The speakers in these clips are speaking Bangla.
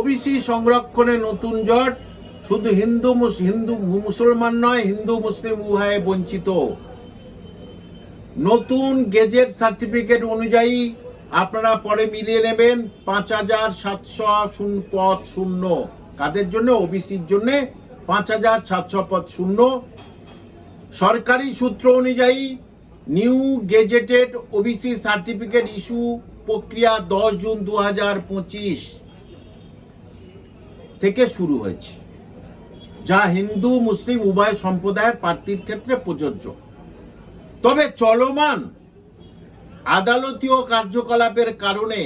ওবিসি সংরক্ষণে নতুন জট। শুধু হিন্দু হিন্দু মুসলমান নয়, হিন্দু, মুসলিম উভয়ে বঞ্চিত। নতুন গেজেট সার্টিফিকেট অনুযায়ী আপনারা পরে মিলিয়ে নেবেন পাঁচ হাজার সাতশো পদ শূন্য। কাদের জন্য? ওবিসির জন্য পাঁচ হাজার সাতশো পদ শূন্য। সরকারি সূত্র অনুযায়ী new gazetted OBC certificate issue প্রক্রিয়া দশ জুন দু হাজার পঁচিশ। থেকে শুরু হয়েছে, যা হিন্দু, মুসলিম উভয় সম্প্রদায়ের প্রার্থীর ক্ষেত্রে প্রযোজ্য। তবে চলমান আদালতীয় কার্যকলাপের কারণে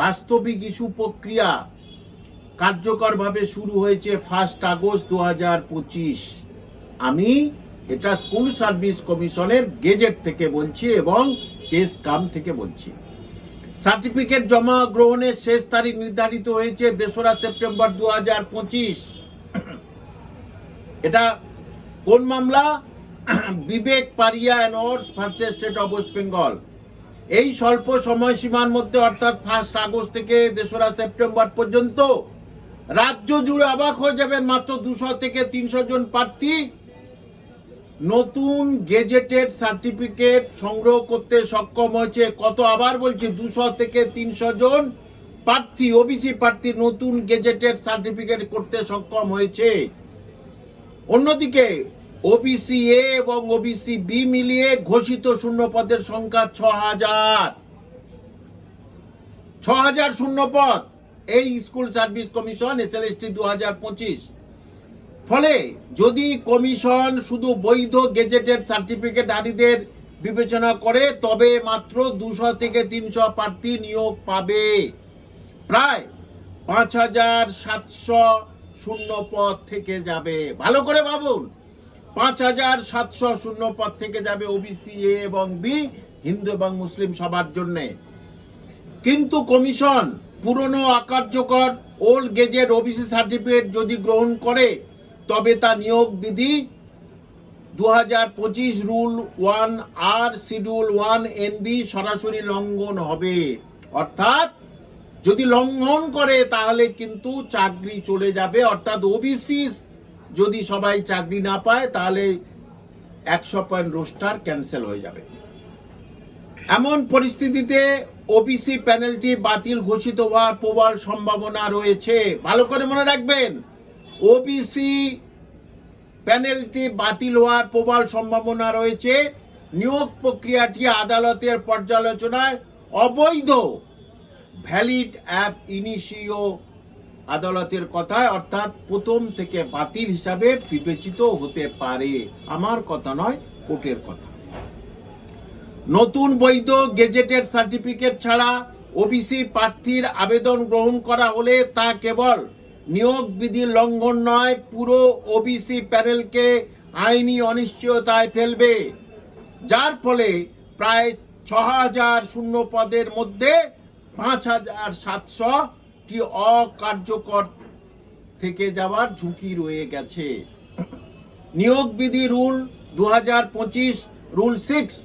বাস্তবিক ইস্যু প্রক্রিয়া কার্যকরভাবে শুরু হয়েছে ফার্স্ট আগস্ট দু পঁচিশ। আমি এটা স্কুল সার্ভিস কমিশনের গেজেট থেকে বলছি এবং কেস কাম থেকে বলছি। সার্টিফিকেট জমা গ্রহণের শেষ তারিখ নির্ধারিত হয়েছে তেসরা সেপ্টেম্বর দু হাজার পঁচিশ। এটা কোন মামলা? Vivek Pariya and ors versus state of West Bengal এই স্বল্প সময়সীমার মধ্যে, অর্থাৎ ফার্স্ট আগস্ট থেকে তেসরা সেপ্টেম্বর পর্যন্ত, রাজ্য জুড়ে অবাক হয়ে যাবেন মাত্র দুশো থেকে তিনশো জন প্রার্থী। নতুন গেজেটেড সার্টিফিকেট সংগ্রহ করতে সক্ষম হয়েছে কত আবার বলছি, দুশো থেকে তিনশো জন প্রার্থী, ওবিসি প্রার্থী নতুন গেজেটেড সার্টিফিকেট করতে সক্ষম হয়েছে। অন্যদিকে, ওবিসি এ এবং ওবিসি বি মিলিয়ে ঘোষিত শূন্য পদের সংখ্যা ছ হাজার। ছ হাজার শূন্য পদ এই school service commission, S L S T দু হাজার পঁচিশ। ফলে যদি কমিশন শুধু বৈধ গেজেটেড সার্টিফিকেটধারীদের বিবেচনা করে, তবে মাত্র দুশো থেকে তিনশো প্রার্থী নিয়োগ পাবে। প্রায় পাঁচ হাজার সাতশো শূন্য পদ থেকে যাবে। ভালো করে ভাবুন, পাঁচ হাজার সাতশো শূন্য পদ থেকে যাবে ওবিসি এ এবং বি হিন্দু এবং মুসলিম সবার জন্যে। কিন্তু কমিশন পুরনো অকার্যকর ওল্ড গেজেট ওবিসি সার্টিফিকেট যদি গ্রহণ করে তবে তা নিয়োগ বিধি দু হাজার পঁচিশ রুল ওয়ান আর শিডিউল ওয়ান এনবি সরাসরি লঙ্ঘন হবে। অর্থাৎ যদি লঙ্ঘন করে, তাহলে কিন্তু চাকরি চলে যাবে। অর্থাৎ ওবিসি যদি সবাই চাকরি না পায়, তাহলে একশো পয়েন্ট রোস্টার ক্যান্সেল হয়ে যাবে। এমন পরিস্থিতিতে ওবিসি প্যানেলটি বাতিল ঘোষিত হওয়ার প্রবল সম্ভাবনা রয়েছে। ভালো করে মনে রাখবেন ওবিসি প্যানেলটি বাতিল হওয়ার প্রবল সম্ভাবনা রয়েছে। নিয়োগ প্রক্রিয়াটি আদালতের পর্যালোচনায় অবৈধ। ভ্যালিড অ্যাপ ইনিশিও আদালতের কথায় অর্থাৎ প্রথম থেকে বাতিল হিসাবে বিবেচিত হতে পারে। আমার কথা নয়, কোর্টের কথা। নতুন বৈধ গেজেটেড সার্টিফিকেট ছাড়া ওবিসি প্রার্থীর আবেদন গ্রহণ করা হলে তা কেবল নিয়োগ বিধি লঙ্ঘন নয়, পুরো ওবিসি প্যানেলকে আইনি অনিশ্চয়তায় ফেলবে। যার ফলে প্রায় ছ হাজার শূন্য পদের মধ্যে পাঁচ হাজার সাতশোটি অকার্যকর থেকে যাওয়ার ঝুঁকি রয়ে গেছে। নিয়োগ বিধি রুল দু হাজার পঁচিশ, রুল সিক্স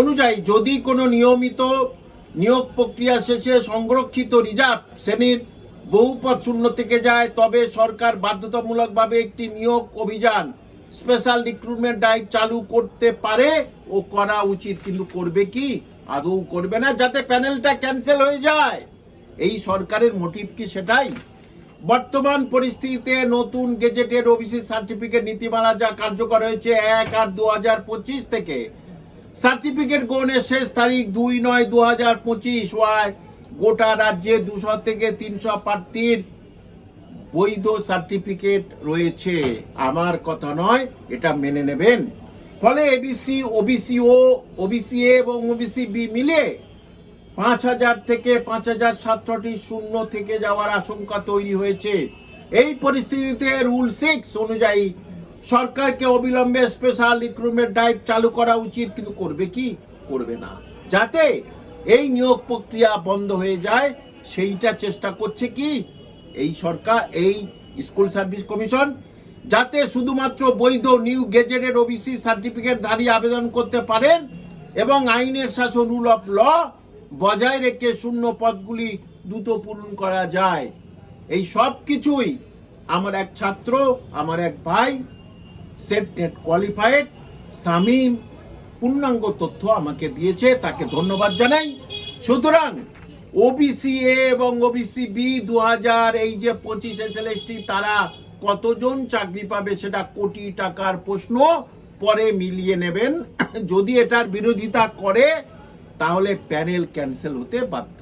অনুযায়ী যদি কোনো নিয়মিত নিয়োগ প্রক্রিয়া শেষে সংরক্ষিত রিজার্ভ শ্রেণির বহুপদ শূন্য থেকে যায়, তবে সরকার বাধ্যতামূলকভাবে একটি নিয়োগ অভিযান স্পেশাল রিক্রুটমেন্ট ড্রাইভ চালু করতে পারে ও করা উচিত। কিন্তু করবে কি? আদৌ করবে না, যাতে প্যানেলটা ক্যান্সেল হয়ে যায়। এই সরকারের মোটিভ কি সেটাই? বর্তমান পরিস্থিতিতে নতুন গেজেটের ওবিসি সার্টিফিকেট নীতিমালা যা কার্যকর হয়েছে এক আট দু হাজার পঁচিশ থেকে। সার্টিফিকেট গ্রহণের শেষ তারিখ দুই নয় দু হাজার পঁচিশ। ওয়ায় গোটা রাজ্যে দুশো থেকে তিনশো প্রার্থীর বৈধ সার্টিফিকেট রয়েছে। আমার কথা নয়, এটা মেনে নেবেন। ফলে এবিসি ওবিসি ও ওবিসি এবং ওবিসি বি মিলে পাঁচ হাজার থেকে পাঁচ হাজার সাতশোটি শূন্য থেকে যাওয়ার আশঙ্কা তৈরি হয়েছে। এই পরিস্থিতিতে রুল সিক্স অনুযায়ী সরকারকে অবিলম্বে স্পেশাল রিক্রুটমেন্ট ড্রাইভ চালু করা উচিত, কিন্তু করবে কি? করবে না। যাতে এই নিয়োগ প্রক্রিয়া বন্ধ হয়ে যায়, সেইটা চেষ্টা করছে কি? এই সরকার, এই স্কুল সার্ভিস কমিশন, যাতে শুধুমাত্র বৈধ নিউ গেজেটেড ওবিসি সার্টিফিকেট ধারী আবেদন করতে পারেন এবং আইনের শাসন রুল অফ ল বজায় রেখে শূন্য পদগুলি দ্রুত পূরণ করা যায়। এই সব কিছুই আমার এক ছাত্র, আমার এক ভাই সেট নেট কোয়ালিফাইড সামিম পূর্ণাঙ্গ তথ্য আমাকে দিয়েছে, তাকে ধন্যবাদ জানাই। সুতরাং ওবিসি এ এবং ওবিসি বি দু হাজার এই যে পঁচিশ এসএলএসটি তারা কতজন চাকরি পাবে সেটা কোটি টাকার প্রশ্ন পরে মিলিয়ে নেবেন। যদি এটার বিরোধিতা করে, তাহলে প্যানেল ক্যান্সেল হতে বাধ্য।